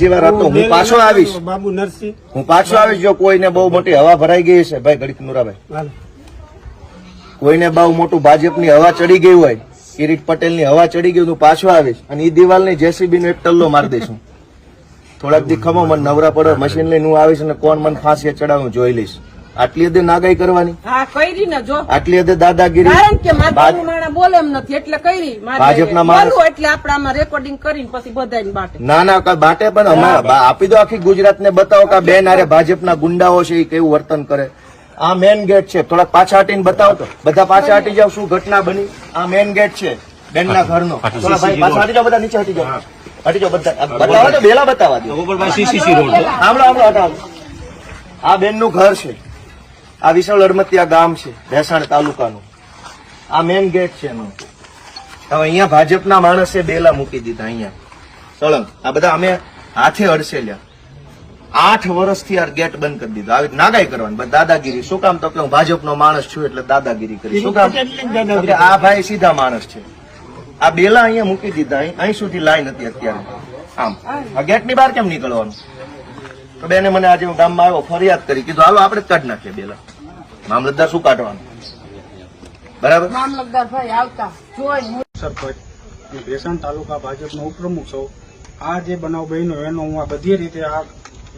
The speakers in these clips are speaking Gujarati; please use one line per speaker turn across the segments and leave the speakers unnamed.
બીજી રાતો હું પાછો આવીશ.
બાબુ નરસિંહ.
હું પાછો આવીશ જો કોઈને બહુ મોટી હવા ભરાઈ ગઈ છે ભાઈ ગણિત નુરાભાઈ. કોઈને બહુ મોટું ભાજપની હવા ચડી ગઈ હોય કિરીટ પટેલની હવા ચડી ગઈ હું પાછો આવીશ. અને એ દિવાલની જેસીબી નો એક ટલ્લો મારી દઈશું થોડાક દી ખમો મને નવરા પડો મશીન લઈને હું આવીશ અને કોણ મને ફાંસી ચડાવું હું જોઈ લઈશ. આટલી હદે નાગાઈ કરવાની? આટલી હદે દાદાગીરી?
બોલે એમ નથી એટલે કરી
ભાજપના માણસ-
એટલે આપણામાં રેકોર્ડિંગ કરીને પછી બધાને બાટે.
ના ના બાટે પણ અમારા આપી દો આખી ગુજરાત ને બતાવો કે આ બેન આરે ભાજપના ગુંડાઓ છે એ કેવું વર્તન કરે? આ મેન ગેટ છે. થોડાક પાછા હટીને બતાવો. તો બધા પાછા હટી જાવ શું ઘટના બની? આ મેન ગેટ છે બેનના ઘરનો. થોડા ભાઈ પાછા હટી જાવ બધા નીચે હટી જાવ હટી જાવ બધા. બતાવો તો બેલા બતાવવા દો. સાંભળો સાંભળો હટાવો. આ બેનનું ઘર છે. આ વિશાળ અડમતિયા ગામ છે ભેસાણ તાલુકાનું. આ મેન ગેટ છે એનો. હવે અહીંયા ભાજપના માણસે બેલા મૂકી દીધા અહીંયા. સળંગ. આ બધા અમે હાથે અડસેલ્યા આઠ વર્ષથી આ ગેટ બંધ કરી દીધો. આવી નાગાઈ કરવાની. દાદાગીરી. શું કામ તો કે હું ભાજપનો માણસ છું એટલે દાદાગીરી કરી. શું કામ? આ ભાઈ સીધા માણસ છે. આ બેલા અહીંયા મૂકી દીધા. અહીં સુધી લાઈન હતી અત્યારે. આમ. આ ગેટની બહાર કેમ નીકળવાનું? તો બેને મને આજે હું ગામમાં આવ્યો ફરિયાદ કરી. કીધું હાલો આપણે કાઢ નાખીએ બેલા. મામલતદાર શું કાઢવાનું? બરાબર?
સરપંચ ભેસાણ તાલુકા ભાજપનો ઉપપ્રમુખ છું. આ જે બનાવ બન્યો એનો હું આ બધી રીતે આ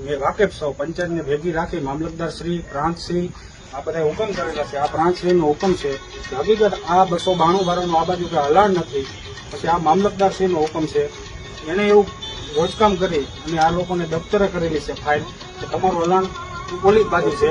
મેં વાકેફ સૌ પંચાયતને ભેગી રાખી મામલતદાર શ્રી પ્રાંત શ્રી આ બધા હુકમ કરેલા છે. આ પ્રાંત શ્રીનો હુકમ છે હકીકત આ બસો બાણું વાળાનું આ બાજુ કે હલાણ નથી. પછી આ મામલતદાર શ્રીનો હુકમ છે. એને એવું રોજકામ કરી અને આ લોકોને દફતરે કરેલી છે ફાઇલ કે તમારું હલાણ પોલીસ બાજુ છે.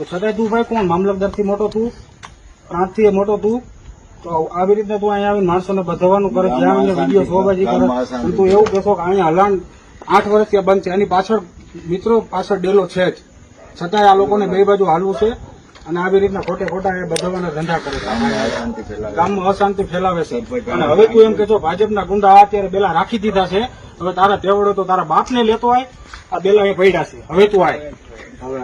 તો છતાંય તું ભાઈ કોણ? મામલતદારથી મોટો તું? પ્રાંતથી મોટો તું? તો આવી રીતે તું અહીંયા આવીને માણસોને બધવાનું કરે જ્યાં અહીંયા વીડિયો શોબાજી કરે. તું એવું કહેશો કે અહીંયા હલાણ આઠ વર્ષથી બંધ છે. એની પાછળ મિત્રો પાછળ ડેલો છે જ. છતાંય આ લોકોને બે બાજુ હાલવું છે અને આવી રીતના ખોટે ખોટા એ બધાવાના ધંધા કરે છે. ગામમાં અશાંતિ ફેલાવે છે. અને હવે તું એમ કે છો ભાજપના ગુંડા અત્યારે બેલા રાખી દીધા છે. હવે તારા તેવડો તો તારા બાપને લેતો આય આ બેલા એ પડ્યા છે. હવે તું આય. હવે